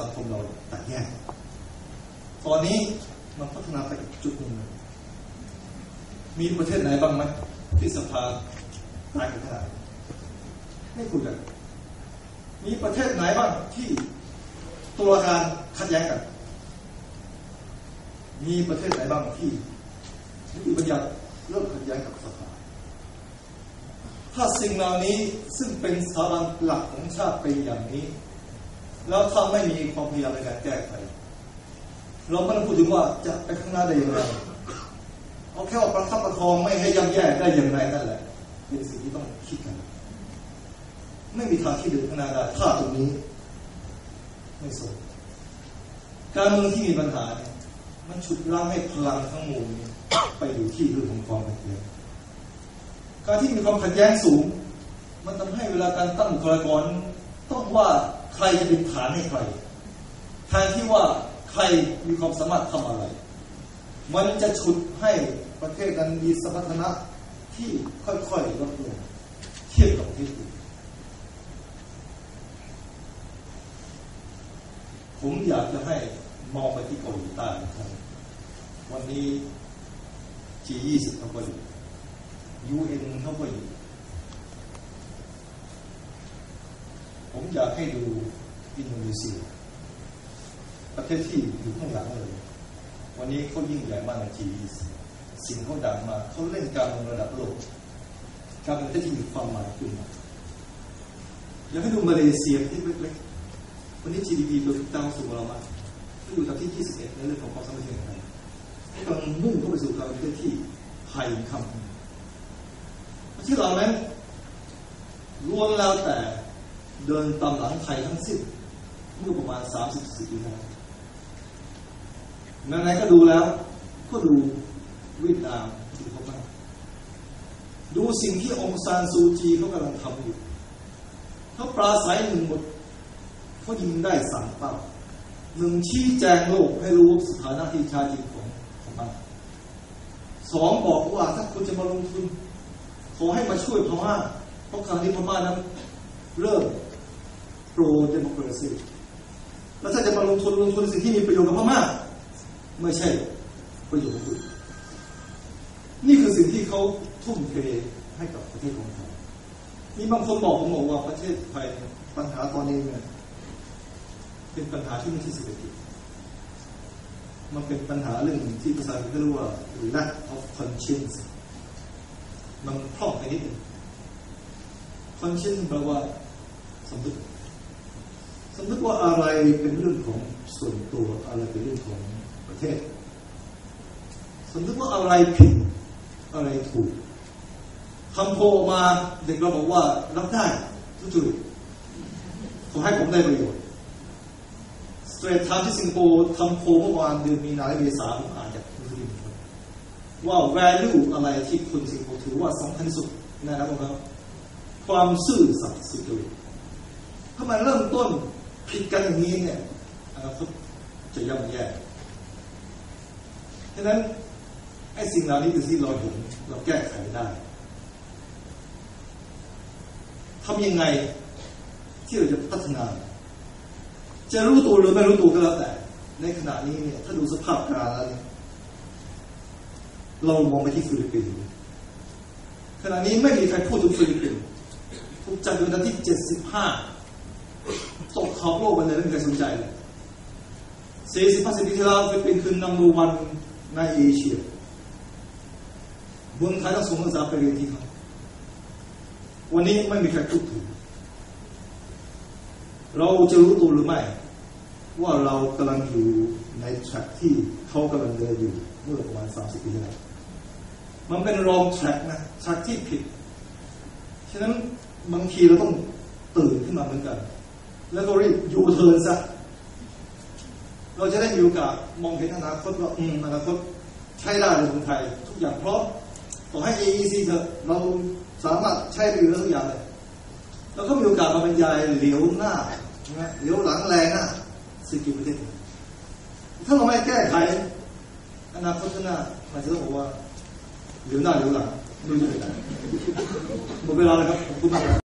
สังคมเราแตกแยกตอนนี้มันพัฒนาไปอีกจุดหนึ่งมีประเทศไหนบ้างไหมที่สภาตายกันขนาดนี้ไม่คุยกัน มีประเทศไหนบ้างที่ตัวการขัดแย้งกัน มีประเทศไหนบ้างที่นิติบัญญัติเริ่มขัดแย้งกับสภาถ้าสิ่งเหล่านี้ซึ่งเป็นสถาบันหลักของชาติเป็นอย่างนี้ แล้วถ้าไม่มีความพยายามในการแก้ไขเราไม่ต้องพูดถึงว่าจะไปข้างหน้าได้อย่างไรเอาแค่ว่าประคับประคองไม่ให้ย่ำแย่ได้อย่างไรนั่นแหละเป็นสิ่งที่ต้องคิดกัน ไม่มีทางที่เดินข้างหน้าได้ถ้าตรงนี้ ไม่สมการเมืองที่มีปัญหาเนี่ยมันฉุดรั้งให้พลังทั้งมวลไปอยู่ที่เรื่องของความขัดแย้งการที่มีความขัดแย้งสูง มันทำให้เวลาการตั้งบุคลากรต้องว่า ใครจะเป็นฐานให้ใครแทนที่ว่าใครมีความสามารถทำอะไร มันจะฉุดให้ประเทศนั้นมีสมรรถนะที่ค่อยๆลดลงเทียบกับประเทศอื่นผมอยากจะให้มองไปที่เกาหลีใต้นะครับวันนี้ G20 เขาก็อยู่ UN เขาก็อยู่ ผมอยากให้ดูอินโดนีเซีย ประเทศที่อยู่ข้างหลังเลย วันนี้เขายิ่งใหญ่มากใน G20 สิ่งเขาดังมากเขาเล่นการเมืองระดับโลกการเมืองที่มีความหมายขึ้นมาอยากให้ดูมาเลเซียที่เล็กๆวันนี้ GDP ตัวตามสู่เรามากก็อยู่กับที่ 21 ในเรื่องของความสมัคคีของไทยกำลังมุ่งเข้าไปสู่การเป็นประเทศที่ไทยคำประเทศเรานั้นล้วนแล้วแต่ เดินตามหลังไทยทั้งสิ้นเมื่อประมาณ30สิบปีที่แล้วไหนๆก็ดูแล้ว ก็ดูวียดนามดูเขาบ้างดูสิ่งที่องซานซูจีเขากำลังทำอยู่เขาปราศัยหนึ่งบทเขายิงได้สามเป้าหนึ่งชี้แจงโลกให้รู้สถานะที่แท้จริงของของมันสองบอกว่าถ้าคุณจะมาลงทุนขอให้มาช่วยพม่าเพราะครั้งนี้พม่านั้น เริ่ม โปรเดโมคราซีแล้วถ้าจะมาลงทุนลงทุนในสิ่งที่มีประโยชน์กับพม่าไม่ใช่ประโยชน์ของคุณนี่คือสิ่งที่เขาทุ่มเทให้กับประเทศของไทยมีบางคนบอกผมบอกว่าประเทศไทยปัญหาตอนนี้เนี่ยเป็นปัญหาที่ไม่ใช่เศรษฐกิจมันเป็นปัญหาเรื่องที่ภาษาอังกฤษเรียกว่า lack of conscience มันพร่องไปนิดนึง conscience แปลว่าสำนึก สำนึกว่าอะไรเป็นเรื่องของส่วนตัวอะไรเป็นเรื่องของประเทศสำนึกว่าอะไรผิดอะไรถูกทำโพออกมาเด็กเราบอกว่ารับได้ทุกจุดขอให้ผมได้ประโยชน์สเตรทไทม์ที่สิงคโปร์ทำโพเมื่อวานเดือนมีนาและเมษาผมอ่านจากมือถือว่า value อะไรที่คนสิงคโปร์ถือว่าสำคัญสุดนะครับผมครับความซื่อสัตย์สุจริตถ้ามันเริ่มต้น ผิดกันอย่างนี้เนี่ยอนาคตจะย่ำแย่ฉะนั้นไอ้สิ่งเหล่านี้คือที่เราเห็นเราแก้ไขได้ทำยังไงที่เราจะพัฒนา จะรู้ตัวหรือไม่รู้ตัวก็แล้วแต่ ในขณะนี้เนี่ยถ้าดูสภาพการแล้วเนี่ยเรามองไปที่ฟิลิปปินส์ขณะนี้ไม่มีใครพูดถึงฟิลิปปินส์ถูกจัดอยู่ในที่ 75 ตกขอบโลกไปเลยไม่มีใครสนใจเลย40 50ปีที่แล้วฟิลิปปินส์คือ number one ในเอเชียเมืองไทยต้องส่งนักศึกษาไปเรียนที่เขาวันนี้ไม่มีใครพูดถึงเราจะรู้ตัวหรือไม่ว่าเรากำลังอยู่ในแทร็กที่เขากำลังเดินอยู่เมื่อประมาณ 30 ปีที่แล้วมันเป็นรองแทร็กนะแทร็กที่ผิด ฉะนั้นบางทีเราต้องตื่นขึ้นมาเหมือนกัน แล้วก็รีบยูเทิร์นซะเราจะได้มีโอกาสมองเห็นอนาคตว่าอืมอนาคตใช้ได้ในเมืองไทย ทุกอย่างเพราะต่อให้ AEC เถอะเราสามารถใช้ไปอยู่ทุกอย่างเลยเราก็มีโอกาสมาบรรยายเหลียวหน้าเหลียวหลังแรงหน้าสิ่งที่ประเทศถ้าเราไม่แก้ไขอนาคตข้างหน้ามันจะต้องบอกว่าเหลียวหน้าเหลียวหลังไม่รู้จะเป็นไรหมดเวลาแล้วครับขอบคุณมากครับ